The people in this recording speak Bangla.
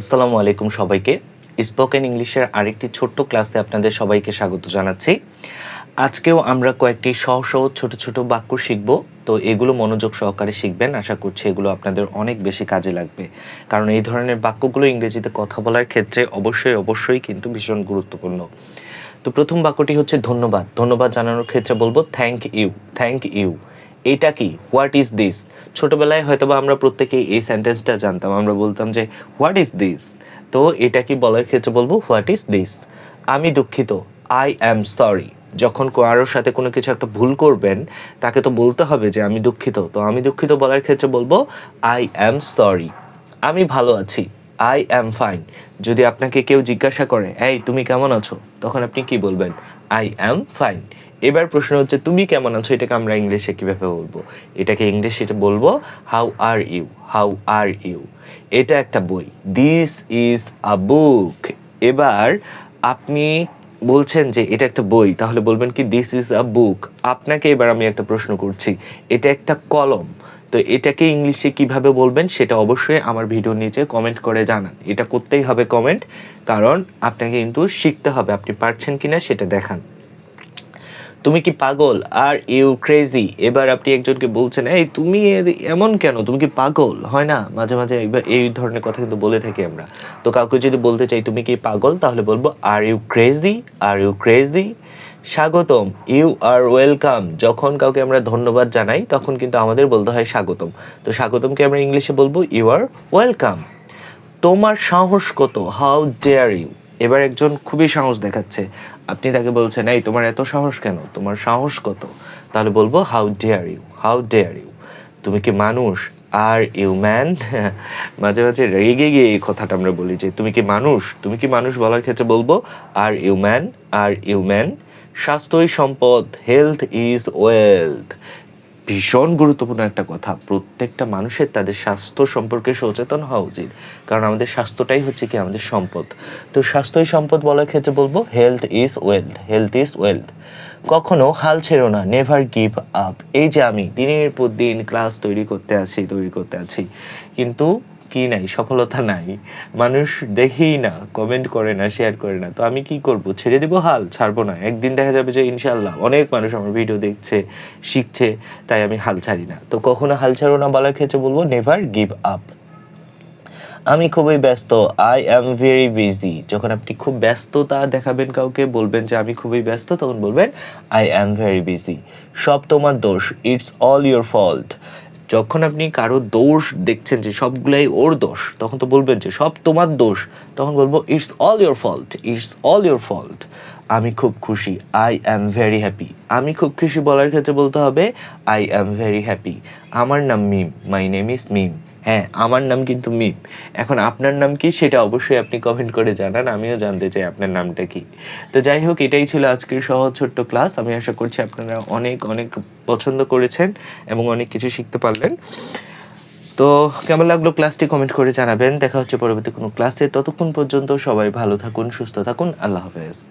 আসসালামু আলাইকুম সবাইকে। স্পোকেন ইংলিশের আরেকটি ছোট্ট ক্লাসে আপনাদের সবাইকে স্বাগত জানাচ্ছি। আজকেও আমরা কয়েকটি সহ সহ ছোট ছোট বাক্য শিখব। তো এগুলো মনোযোগ সহকারে শিখবেন। আশা করছি এগুলো আপনাদের অনেক বেশি কাজে লাগবে। কারণ এই ধরনের বাক্যগুলো ইংরেজিতে কথা বলার ক্ষেত্রে অবশ্যই অবশ্যই কিন্তু ভীষণ গুরুত্বপূর্ণ। তো প্রথম বাক্যটি হচ্ছে ধন্যবাদ। ধন্যবাদ জানানোর ক্ষেত্রে বলব থ্যাংক ইউ থ্যাংক ইউ এটা কি? হোয়াট ইজ দিস ছোটবেলায় হয়তোবা আমরা প্রত্যেকেই এই সেন্টেন্সটা জানতাম। আমরা বলতাম যে হোয়াট ইজ দিস তো এটা কি বলার ক্ষেত্রে বলব? হোয়াট ইজ দিস আমি দুঃখিত। আই অ্যাম সরি যখন কারোর সাথে কোনো কিছু একটা ভুল করবেন, তাকে তো বলতে হবে যে, আমি দুঃখিত। তো আমি দুঃখিত বলার ক্ষেত্রে বলব আই অ্যাম সরি আমি ভালো আছি। আই অ্যাম ফাইন যদি আপনাকে কেউ জিজ্ঞাসা করে, এই, তুমি কেমন আছো? তখন আপনি কি বলবেন? আই অ্যাম ফাইন এবার প্রশ্ন হচ্ছে, তুমি কেমন আছো? এটাকে আমরা ইংলিশে কীভাবে বলব? এটাকে ইংলিশে এটা বলব how are you how are you এটা একটা বই। দিস ইজ আ বুক এবার আপনি বলছেন যে এটা একটা বই, তাহলে বলবেন কি দিস ইজ আ বুক আপনাকে এবার আমি একটা প্রশ্ন করছি, এটা একটা কলম। তো এটাকে ইংলিশে কীভাবে বলবেন, সেটা অবশ্যই আমার ভিডিও নিচে কমেন্ট করে জানান। এটা করতেই হবে কমেন্ট কারণ আপনাকে কিন্তু শিখতে হবে, আপনি পারছেন কিনা সেটা দেখান। তুমি কি পাগল? আর ইউ ক্রেজি এবার আপনি একজনকে বলছেন, এই, তুমি এমন কেন? তুমি কি পাগল? হয় না? মাঝে মাঝে এই ধরনের কথা কিন্তু বলে থাকি আমরা। তো কাউকে যদি বলতে চাই, তুমি কি পাগল? তাহলে বলব are you crazy are you crazy স্বাগতম। ইউ আর ওয়েলকাম যখন কাউকে আমরা ধন্যবাদ জানাই, তখন কিন্তু আমাদের বলতে হয় স্বাগতম। তো স্বাগতমকে আমরা ইংলিশে বলব ইউ আর ওয়েলকাম তোমার সাহস কত? হাউ ডেয়ার ইউ এবার একজন খুবই সাহস দেখাচ্ছে। আপনি তাকে বলছেন, এই, তোমার এত সাহস কেন? তোমার সাহস কত? তাহলে বলব how dare you how dare you তুমি কি মানুষ? আর ইউ ম্যান মাঝে মাঝে রেগে গিয়ে এই কথাটা আমরা বলি যে, তুমি কি মানুষ? তুমি কি মানুষ বলার ক্ষেত্রে বলব are you man are you man স্বাস্থ্যই সম্পদ হেলথ ইজ ওয়েলথ ভীষণ গুরুত্বপূর্ণ একটা কথা। প্রত্যেকটা মানুষের তাদের স্বাস্থ্য সম্পর্কে সচেতন হওয়া উচিত। কারণ আমাদের স্বাস্থ্যটাই হচ্ছে কি? আমাদের সম্পদ। তো স্বাস্থ্যই সম্পদ বলার ক্ষেত্রে বলব health is wealth health is wealth কখনো হাল ছেড়ো না নেভার গিভ আপ এই যে আমি দিনের পর দিন ক্লাস তৈরি করতে আছি তৈরি করতে আছি কিন্তু কি নাই, সফলতা নাই, মানুষ দেখেই না কমেন্ট করে না শেয়ার করে না, তো আমি কি করব? ছেড়ে দেবো? হাল, ছাড়বো না। একদিন দেখা যাবে যে ইনশাল্লাহ অনেক মানুষ আমার ভিডিও দেখছে, শিখছে, তাই আমি হাল ছাড়ি না। তো কখনো হাল ছাড়ো না বলার ক্ষেত্রে বলব নেভার গিভ আপ আমি খুবই ব্যস্ত আই অ্যাম ভেরি বিজি যখন আপনি খুব ব্যস্ততা দেখাবেন কাউকে, বলবেন যে, আমি খুবই ব্যস্ত, তখন বলবেন আই অ্যাম ভেরি বিজি সব তোমার দোষ ইটস অল ইউর ফল্ট যখন আপনি কারও দোষ দেখছেন যে সবগুলাই ওর দোষ, তখন তো বলবেন যে সব তোমার দোষ। তখন বলব it's all your fault it's all your fault আমি খুব খুশি আই অ্যাম ভেরি হ্যাপি আমি খুব খুশি বলার ক্ষেত্রে বলতে হবে আই অ্যাম ভেরি হ্যাপি আমার নাম মিম মাই নেম ইজ মিম হ্যাঁ আমার নাম কিন্তু মিম। এখন আপনার নাম কি সেটা অবশ্যই আপনি কমেন্ট করে জানান, আমিও জানতে চাই আপনার নামটা কি। তো যাই হোক, এটাই ছিল আজকের সহজ ছোট্ট ক্লাস আমি আশা করছি আপনারা অনেক অনেক পছন্দ করেছেন এবং অনেক কিছু শিখতে পারলেন। তো কেমন লাগল ক্লাসটি কমেন্ট করে জানাবেন। দেখা হচ্ছে পরবর্তী কোনো ক্লাসে ততক্ষণ পর্যন্ত সবাই ভালো থাকুন, সুস্থ থাকুন। আল্লাহ হাফেজ।